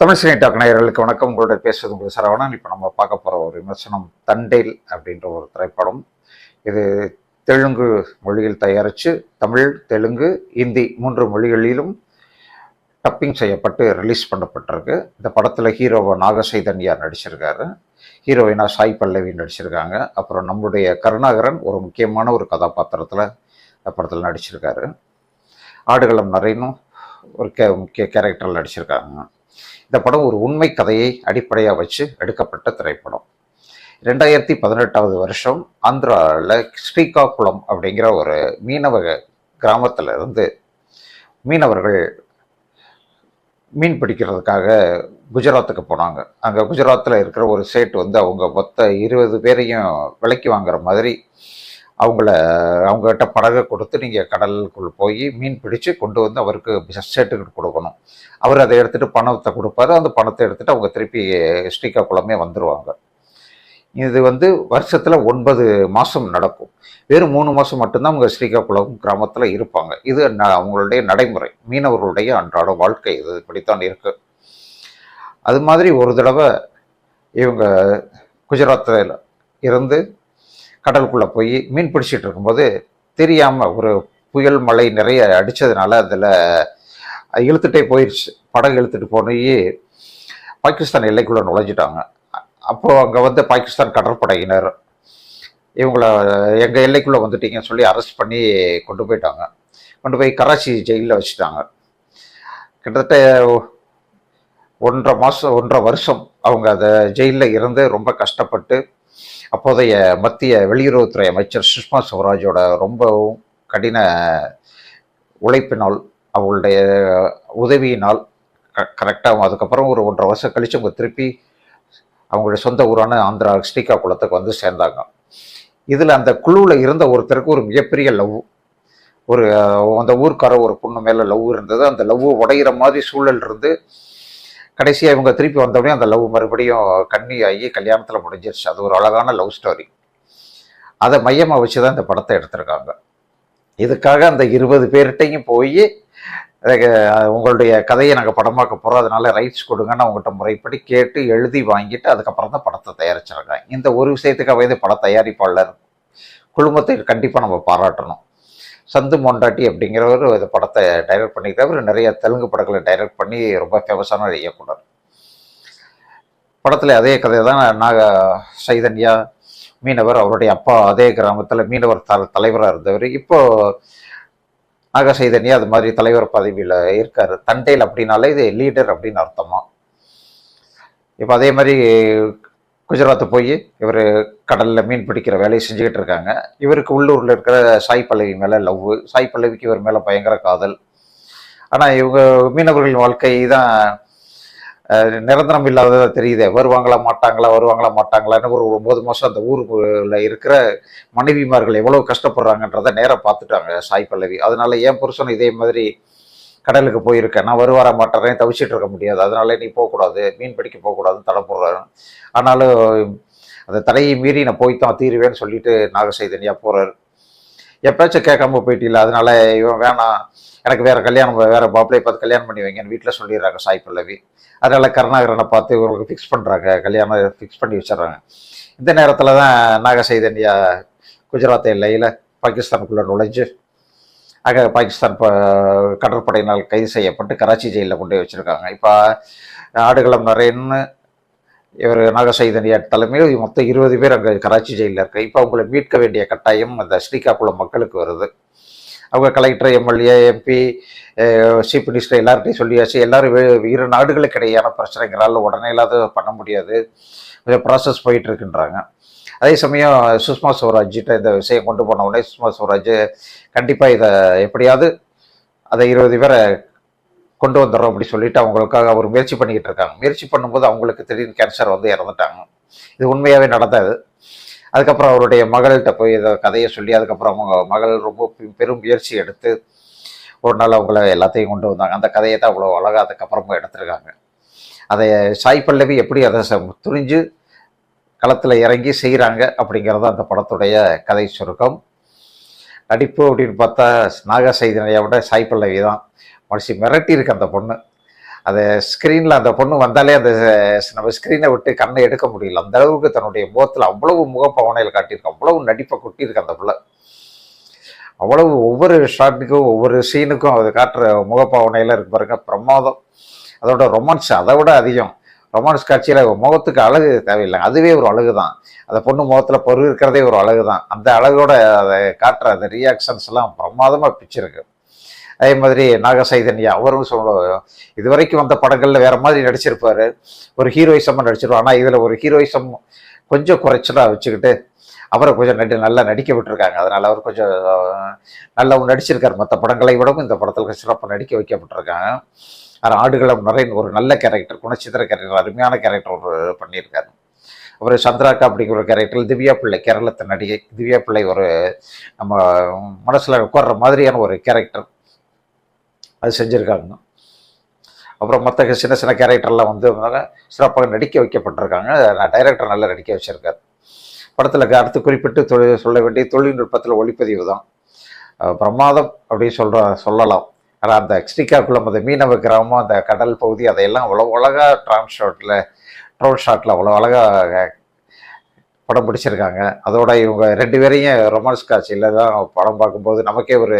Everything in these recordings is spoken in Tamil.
தமிழ் சினி டாக் நேயர்களுக்கு வணக்கம். உங்களோட பேசுவது உங்களுக்கு சரவணன். இப்போ நம்ம பார்க்க போகிற ஒரு விமர்சனம் தண்டேல் அப்படின்ற ஒரு திரைப்படம். இது தெலுங்கு மொழியில் தயாரித்து தமிழ் தெலுங்கு ஹிந்தி மூன்று மொழிகளிலும் டப்பிங் செய்யப்பட்டு ரிலீஸ் பண்ணப்பட்டிருக்கு. இந்த படத்தில் ஹீரோவை நாகசைதன்யா நடிச்சிருக்காரு? ஹீரோயினா சாய் பல்லவி நடிச்சிருக்காங்க. அப்புறம் நம்முடைய கருணாகரன் ஒரு முக்கியமான ஒரு கதாபாத்திரத்தில் இந்த படத்தில் நடிச்சிருக்காரு. ஆடுகளம் நரேனும் ஒரு கே முக்கிய கேரக்டரில் நடிச்சிருக்காங்க. இந்த படம் ஒரு உண்மை கதையை அடிப்படையாக வச்சு எடுக்கப்பட்ட திரைப்படம். ரெண்டாயிரத்தி பதினெட்டாவது வருஷம் ஆந்திராவில் ஸ்ரீகாகுளம் அப்படிங்கிற ஒரு மீனவ கிராமத்தில் இருந்து மீனவர்கள் மீன் பிடிக்கிறதுக்காக குஜராத்துக்கு போனாங்க. அங்கே குஜராத்தில் இருக்கிற ஒரு சேட் வந்து அவங்க மொத்த இருபது பேரையும் விலைக்கு வாங்குற மாதிரி அவங்கள அவங்ககிட்ட படகை கொடுத்து நீங்கள் கடலுக்குள் போய் மீன் பிடிச்சு கொண்டு வந்து அவருக்கு சர்டிஃபிகேட் கொடுக்கணும். அவர் அதை எடுத்துகிட்டு பணத்தை கொடுப்பாரு. அந்த பணத்தை எடுத்துகிட்டு அவங்க திருப்பி ஸ்ரீகாக்குளமே வந்துடுவாங்க இது வந்து வருஷத்தில் ஒன்பது மாதம் நடக்கும். வெறும் மூணு மாதம் மட்டும்தான் அவங்க ஸ்ரீகாக்குளம் கிராமத்தில் இருப்பாங்க. இது ந- அவங்களுடைய நடைமுறை. மீனவர்களுடைய அன்றாட வாழ்க்கை இது. இப்படித்தான் இருக்குது அது மாதிரி ஒரு தடவை இவங்க குஜராத்தில் இருந்து கடலுக்குள்ளே போய் மீன் பிடிச்சிட்டு இருக்கும்போது தெரியாமல் ஒரு புயல் மழை நிறைய அடித்ததுனால அதில் இழுத்துட்டே போயிடுச்சு படகு இழுத்துட்டு போய் பாகிஸ்தான் எல்லைக்குள்ளே நுழைஞ்சிட்டாங்க. அப்போது அங்கே வந்து பாகிஸ்தான் கடற்படையினர் இவங்கள எங்கள் எல்லைக்குள்ளே வந்துட்டீங்கன்னு சொல்லி அரெஸ்ட் பண்ணி கொண்டு போயிட்டாங்க. கொண்டு போய் கராச்சி ஜெயிலில் வச்சுட்டாங்க. கிட்டத்தட்ட ஒன்றரை மாதம் ஒன்றரை வருஷம் அவங்க அதை ஜெயிலில் இருந்து ரொம்ப கஷ்டப்பட்டு அப்போதைய மத்திய வெளியுறவுத்துறை அமைச்சர் சுஷ்மா ஸ்வராஜோட ரொம்பவும் கடின உழைப்பினால் அவங்களுடைய உதவியினால் க கரெக்டாக அதுக்கப்புறம் ஒரு ஒன்றரை வருஷம் கழித்து அவங்க திருப்பி அவங்களுடைய சொந்த ஊரான ஆந்திரா ஸ்ரீகா குளத்துக்கு வந்து சேர்ந்தாங்க. இதில் அந்த குழுவில் இருந்த ஒருத்தருக்கு ஒரு மிகப்பெரிய லவ். ஒரு அந்த ஊருக்கார ஒரு பொண்ணு மேலே லவ் இருந்தது. அந்த லவ் உடையிற மாதிரி சூழல் இருந்து கடைசியாக இவங்க திருப்பி வந்தோடனே அந்த லவ் மறுபடியும் கண்ணி ஆகி கல்யாணத்தில் முடிஞ்சிருச்சு. அது ஒரு அழகான லவ் ஸ்டோரி அதை மையமாக வச்சு தான் இந்த படத்தை எடுத்திருக்காங்க. இதுக்காக அந்த இருபது பேர்கிட்டையும் போய் உங்களுடைய கதையை நாங்கள் படமாக்க போகிறோம் அதனால ரைட்ஸ் கொடுங்கன்னு அவங்ககிட்ட முறைப்படி கேட்டு எழுதி வாங்கிட்டு அதுக்கப்புறம் தான் படத்தை தயாரிச்சிருக்காங்க. இந்த ஒரு விஷயத்துக்காக இந்த பட தயாரிப்பாளர் குழுமத்தை கண்டிப்பாக நம்ம பாராட்டணும். சந்து மொண்டாட்டி அப்படிங்கிறவர் இந்த படத்தை டைரக்ட் பண்ணிக்கிறவர் நிறைய தெலுங்கு படங்களை டைரக்ட் பண்ணி ரொம்ப ஃபேமஸான இயக்குனர். படத்தில் அதே கதை தான் நாக சைதன்யா மீனவர் அவருடைய அப்பா அதே கிராமத்தில் மீனவர் த தலைவராக இருந்தவர். இப்போ நாக சைதன்யா அது மாதிரி தலைவர் பதவியில் இருக்கார். தண்டையில் அப்படின்னாலே இது லீடர் அப்படின்னு அர்த்தமாக இப்போ அதே மாதிரி குஜராத் போய் இவர் கடலில் மீன் பிடிக்கிற வேலையை செஞ்சுக்கிட்டு இருக்காங்க. இவருக்கு உள்ளூரில் இருக்கிற சாய் பல்லவி மேலே லவ் சாய் பல்லவிக்கு இவர் மேலே பயங்கர காதல். ஆனால் இவங்க மீனவர்களின் வாழ்க்கை தான் நிரந்தரம் இல்லாததாக தெரியுதே. வருவாங்களா மாட்டாங்களா வருவாங்களா மாட்டாங்களான்னு ஒரு ஒம்பது மாதம் அந்த ஊருக்குள்ள இருக்கிற மனைவிமார்கள் எவ்வளோ கஷ்டப்படுறாங்கன்றதை நேராக பார்த்துட்டாங்க சாய் பல்லவி. அதனால ஏன் புருஷன் இதே மாதிரி கடலுக்கு போயிருக்கேன். நான் வருவார மாட்டேறேன் தவிச்சிட்டு இருக்க முடியாது. அதனால நீ போகக்கூடாது மீன் பிடிக்க போகக்கூடாதுன்னு தடை போடுறாரு. ஆனாலும் அந்த தடையை மீறி நான் போய்த்தான் தீருவேன்னு சொல்லிட்டு நாகசைதன்யா போறாரு. எப்பயாச்சும் கேட்காம போயிட்டில்ல அதனால இவன் வேணாம். எனக்கு வேற கல்யாணம் வேற பாப்பிளையை பார்த்து கல்யாணம் பண்ணி வைங்கன்னு வீட்டில் சொல்லிடுறாங்க சாய் பல்லவி. அதனால கருணாகரனை பார்த்து இவங்களுக்கு ஃபிக்ஸ் பண்ணுறாங்க கல்யாணம் ஃபிக்ஸ் பண்ணி வச்சிடுறாங்க. இந்த நேரத்தில் தான் நாகசைதன்யா குஜராத் எல்லையில் பாகிஸ்தானுக்குள்ளே நுழைஞ்சு அங்கே பாகிஸ்தான் கடற்படையினால் கைது செய்யப்பட்டு கராச்சி ஜெயிலில் கொண்டு போய் வச்சுருக்காங்க. இப்போ ஆடுகளம் நிறையன்னு இவர் நாகசைதனியார் தலைமையில் மொத்தம் இருபது பேர் அங்கே கராச்சி ஜெயிலில் இருக்கு. இப்போ அவங்களை மீட்க வேண்டிய கட்டாயம் அந்த ஸ்ரீகாக்குளம் மக்களுக்கு வருது. அவங்க collector MLA MP chief minister எல்லார்ட்டையும் சொல்லியாச்சு. எல்லாரும் இரு நாடுகளுக்கு இடையான பிரச்சனைகளால் உடனே இல்லாத பண்ண முடியாது. கொஞ்சம் ப்ராசஸ் போயிட்டு இருக்குன்றாங்க அதே சமயம் சுஷ்மா ஸ்வராஜ்கிட்ட இந்த விஷயம் கொண்டு போன உடனே சுஷ்மா ஸ்வராஜ் கண்டிப்பாக இதை எப்படியாவது அதை இருபது பேரை கொண்டு வந்துடுறோம் அப்படி சொல்லிட்டு அவங்களுக்காக அவர் முயற்சி பண்ணிக்கிட்டு இருக்காங்க. முயற்சி பண்ணும்போது அவங்களுக்கு திடீர்னு கேன்சர் வந்து இறந்துட்டாங்க. இது உண்மையாகவே நடந்தது. அதுக்கப்புறம் அவருடைய மகள்கிட்ட போய் இதை கதையை சொல்லி அதுக்கப்புறம் அவங்க மகள் ரொம்ப பெ- பெரும் முயற்சி எடுத்து ஒரு நாள் அவங்கள எல்லாத்தையும் கொண்டு வந்தாங்க. அந்த கதையை தான் அவ்வளோ அழகாக அதுக்கப்புறமா எடுத்திருக்காங்க. அதை சாய் பல்லவி எப்படி அதை ச- துணிஞ்சு களத்தில் இறங்கி செய்கிறாங்க அப்படிங்கிறது அந்த படத்துடைய கதை சுருக்கம். நடிப்பு அப்படின்னு பார்த்தா நாக சைதனையை விட சாய் பல்லவி தான். மனுஷி மிரட்டி இருக்கு அந்த பொண்ணு. அதை ஸ்க்ரீனில் அந்த பொண்ணு வந்தாலே அந்த நம்ம ஸ்க்ரீனை விட்டு கண்ணை எடுக்க முடியல. அந்த அளவுக்கு தன்னுடைய முகத்தில் அவ்வளவு முகப்பவனையில் காட்டியிருக்கு. அவ்வளவு நடிப்பை கொட்டியிருக்கு அந்த பிள்ளை. அவ்வளவு ஒவ்வொரு ஷாட்டுக்கும் ஒவ்வொரு சீனுக்கும் அது காட்டுற முகப்பாவனையில் இருக்கு பாருங்க. பிரமாதம். அதோட ரொமான்ஸ் அதை விட அதிகம். ரொமான்ஸ் காட்சியில் முகத்துக்கு அழகு தேவையில்லை. அதுவே ஒரு அழகு தான் அந்த பொண்ணு முகத்தில் பொருள் இருக்கிறதே ஒரு அழகு தான் அந்த அழகோட அதை காட்டுற அந்த ரியாக்ஷன்ஸ் எல்லாம் பிரமாதமாக பிடிச்சிருக்கு அதே மாதிரி நாக சைதன்யா அவரும் சொல்ல இதுவரைக்கும் வந்த படங்களில் வேற மாதிரி நடிச்சிருப்பார். ஒரு ஹீரோயிசமாக நடிச்சிருவார் ஆனால் இதில் ஒரு ஹீரோயிசம் கொஞ்சம் குறைச்சலாக வச்சுக்கிட்டு அவரை கொஞ்சம் நடி நல்லா நடிக்க விட்டுருக்காங்க. அதனால் அவர் கொஞ்சம் நல்லா நடிச்சிருக்கார். மற்ற படங்களை விடவும் இந்த படத்தில் சிறப்பாக நடிக்க வைக்கப்பட்டிருக்காங்க. ஆடுகளம் நிறைய ஒரு நல்ல கேரக்டர் குணச்சித்திர கேரக்டர் அருமையான கேரக்டர் ஒரு பண்ணியிருக்காரு. அவர் சந்திராக்கா அப்படிங்கிற ஒரு கேரக்டர் திவ்யா பிள்ளை கேரளத்து நடிகை திவ்யா பிள்ளை ஒரு நம்ம மனசில் உட்கார்ற மாதிரியான ஒரு கேரக்டர் அது செஞ்சுருக்காங்க. அப்புறம் மற்ற சின்ன சின்ன கேரக்டர்லாம் வந்து சிறப்பாக நடிக்க வைக்கப்பட்டிருக்காங்க. நான் டைரக்டர் நல்லா நடிக்க வச்சுருக்கார். படத்தில் அடுத்து குறிப்பிட்டு தொழில் சொல்ல வேண்டிய தொழில்நுட்பத்தில் ஒளிப்பதிவு தான். பிரமாதம் அப்படின்னு சொல்கிற சொல்லலாம். ஆனால் அந்த ஸ்ரீகாக்குளம் அந்த மீனவ கிராமம் அந்த கடல் பகுதி அதையெல்லாம் அவ்வளோ அழகாக ட்ரான் ஷாட்டில் ட்ரோல் ஷாட்டில் அவ்வளோ அழகாக படம் பிடிச்சிருக்காங்க. அதோட இவங்க ரெண்டு பேரையும் ரொமான்ஸ் காட்சியில் தான் படம் பார்க்கும்போது நமக்கே ஒரு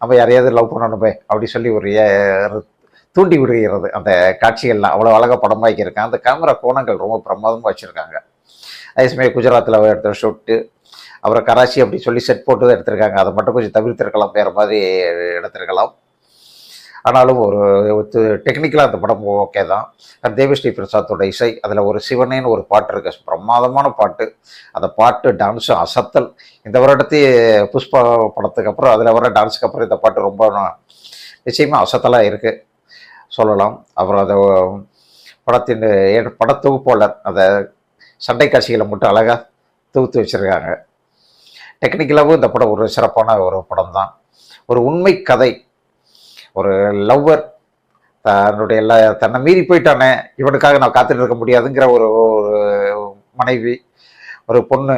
நம்ம யாரையாவது லவ் பண்ணணுமே அப்படி சொல்லி ஒரு ஏ- தூண்டி விடுகிறது. அந்த காட்சிகள்லாம் அவ்வளோ அழகாக படமாக்கியிருக்காங்க அந்த கேமரா கோணங்கள் ரொம்ப பிரமாதமாக வச்சுருக்காங்க. அதே சமயம் குஜராத்தில் எடுத்த ஷூட்டு அப்புறம் கராச்சி அப்படி சொல்லி செட் போட்டு தான் எடுத்திருக்காங்க. அதை மட்டும் கொஞ்சம் தவிர்த்திருக்கலாம். வேறு மாதிரி எடுத்திருக்கலாம். ஆனாலும் ஒரு டெக்னிக்கலாக அந்த படம் ஓகே தான். தேவிஸ்ரீ பிரசாத்தோட இசை. அதில் ஒரு சிவனேன்னு ஒரு பாட்டு இருக்கு. பிரமாதமான பாட்டு. அந்த பாட்டு டான்ஸு அசத்தல். இந்த வருடத்து புஷ்பா படத்துக்கு அப்புறம் அதில் வர டான்ஸுக்கு அப்புறம் இந்த பாட்டு ரொம்ப நிச்சயமாக அசத்தலாக இருக்குது சொல்லலாம். அப்புறம் அதை படத்தின் ஏ- படத்தொகுப்பாளர் அந்த சண்டை காட்சிகளை மட்டும் அழகாக தொகுத்து வச்சுருக்காங்க. டெக்னிக்கலாகவும் இந்த படம் ஒரு சிறப்பான ஒரு படம் தான் ஒரு உண்மை கதை. ஒரு லவ்வர் தன்னுடைய எல்லா தன்னை மீறி போயிட்டானே இவனுக்காக நான் காத்துட்டு இருக்க முடியாதுங்கிற ஒரு ஒரு மனைவி ஒரு பொண்ணு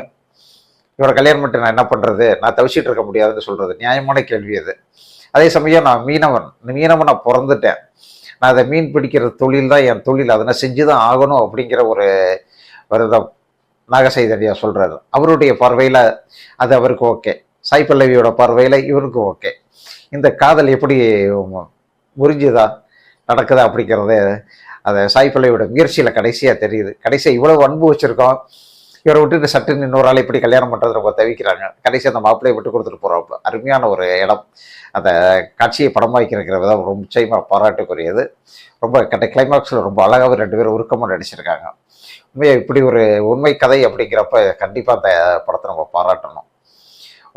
இவரை கல்யாணம் பண்ணிட்டு நான் என்ன பண்ணுறது நான் தவிச்சிட்டு இருக்க முடியாதுன்னு சொல்கிறது நியாயமான கேள்வி அது. அதே சமயம் நான் மீனவன். மீனவனை மீனவன் நான் பிறந்துட்டேன். நான் அதை மீன் பிடிக்கிற தொழில் தான் என் தொழில். அதை நான் செஞ்சு தான் ஆகணும் அப்படிங்கிற ஒரு விரதம் நாகசைதன்யா சொல்கிறாரு அவருடைய பார்வையில் அது அவருக்கு ஓகே. சாய் பல்லவியோட பார்வையில் இவருக்கு ஓகே. இந்த காதல் எப்படி முறிஞ்சுதா நடக்குதா அப்படிங்கிறத அதை சாய் பல்லவியோட முயற்சியில் கடைசியாக தெரியுது. கடைசியாக இவ்வளவு அன்பு வச்சுருக்கோம். இவரை விட்டுட்டு சட்டுன்னு இன்னொரு ஆள் இப்படி கல்யாணம் பண்ணுறது ரொம்ப தவிக்கிறாங்க. கடைசி அந்த மாப்பிள்ளையை விட்டு கொடுத்துட்டு போகிறாப்புல அருமையான ஒரு இடம். அந்த காட்சியை படமாக்கிருக்கிற விதம் ரொம்ப நிச்சயமாக பாராட்டுக்குரியது. ரொம்ப கட்ட கிளைமாக்ஸில் ரொம்ப அழகாக ரெண்டு பேரும் உருக்கமாக நடிச்சிருக்காங்க. உண்மையாக இப்படி ஒரு உண்மை கதை அப்படிங்கிறப்ப கண்டிப்பாக அந்த படத்தை நம்ம பாராட்டணும்.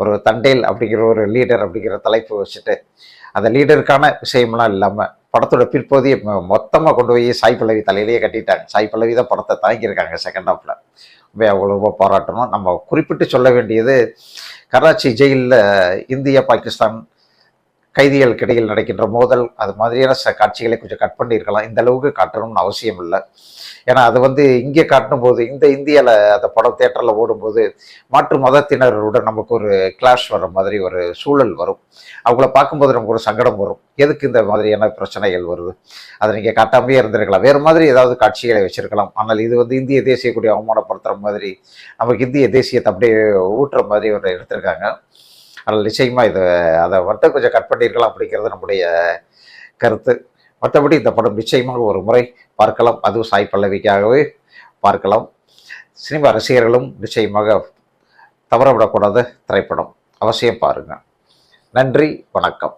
ஒரு தண்டேல் அப்படிங்கிற ஒரு லீடர் அப்படிங்கிற தலைப்பு வச்சுட்டு அந்த லீடருக்கான விஷயம்லாம் இல்லாமல் படத்தோட பிற்போதிய மொத்தமாக கொண்டு போய் சாய் பல்லவி தலையிலேயே கட்டிட்டாங்க. சாய் பல்லவி தான் படத்தை தாங்கியிருக்காங்க செகண்ட் ஹாஃபில் உண்மையாக அவ்வளோ ரொம்ப பாராட்டணும். நம்ம குறிப்பிட்டு சொல்ல வேண்டியது கராச்சி ஜெயிலில் இந்தியா பாகிஸ்தான் கைதிகளுக்கு இடையில் நடக்கின்ற மோதல் அது மாதிரியான ச காட்சிகளை கொஞ்சம் கட் பண்ணியிருக்கலாம். இந்த அளவுக்கு காட்டணும்னு அவசியம் இல்லை. ஏன்னா அது வந்து இங்கே காட்டும் போது இந்த இந்தியாவில் அந்த படம் தேட்டரில் ஓடும்போது மாற்று மதத்தினருடன் நமக்கு ஒரு கிளாஷ் வர மாதிரி ஒரு சூழல் வரும். அவங்கள பார்க்கும்போது நமக்கு ஒரு சங்கடம் வரும். எதுக்கு இந்த மாதிரியான பிரச்சனைகள் வருது? அதை நீங்கள் காட்டாமையே இருந்திருக்கலாம். வேறு மாதிரி ஏதாவது காட்சிகளை வச்சிருக்கலாம். ஆனால் இது வந்து இந்திய தேசிய கூடிய அவமானப்படுத்துகிற மாதிரி நமக்கு இந்திய தேசியத்தை அப்படியே ஊட்டுற மாதிரி ஒரு எடுத்திருக்காங்க. அதனால் நிச்சயமாக இது அதை மட்டும் கொஞ்சம் கட் பண்ணியிருக்கலாம் அப்படிங்கிறது நம்முடைய கருத்து. மற்றபடி இந்த படம் நிச்சயமாக ஒரு முறை பார்க்கலாம். அதுவும் சாய் பல்லவிக்காகவே பார்க்கலாம். சினிமா ரசிகர்களும் நிச்சயமாக தவறவிடக்கூடாத திரைப்படம். அவசியம் பாருங்கள் நன்றி வணக்கம்.